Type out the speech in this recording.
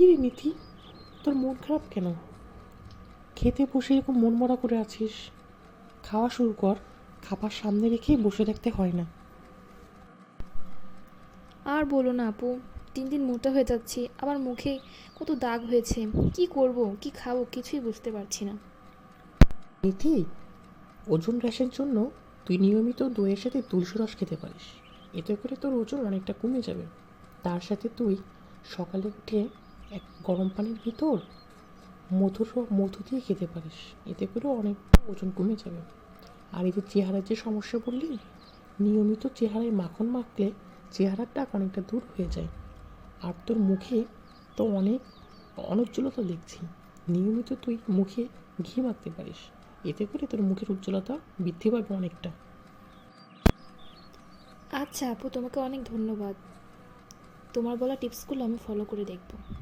কী রে নিধি তোর মন খারাপ কেন? খেতে বসে এরকম মন মরা করে আছিস। খাওয়া শুরু কর খাবার সামনে রেখে বসে রাখতে হয় না। আর বলো না আপু দিন দিন মোটা হয়ে যাচ্ছি আমার মুখে কত দাগ হয়েছে। কি করব কি খাব কিছুই বুঝতে পারছি না। নিধি ওজন হ্রাসের জন্য তুই নিয়মিত দইয়ের সাথে তুলসী রস খেতে পারিস। এতে করে তোর ওজন অনেকটা কমে যাবে। তার সাথে তুই সকালে উঠে এক গরম পানির ভিতর মধুর মধু দিয়ে খেতে পারিস। এতে করে অনেক ওজন কমে যাবে। আর এই যে চেহারার যে সমস্যা বললি, নিয়মিত চেহারায় মাখন মাখলে চেহারার টাক অনেকটা দূর হয়ে যায়। আর তোর মুখে তো অনেক অনুজ্জ্বলতা দেখছি। নিয়মিত তুই মুখে ঘি মাখতে পারিস। এতে করে তোর মুখের উজ্জ্বলতা বৃদ্ধি পাবে অনেকটা। আচ্ছা আপু, তোমাকে অনেক ধন্যবাদ। তোমার বলা টিপসগুলো আমি ফলো করে দেখব।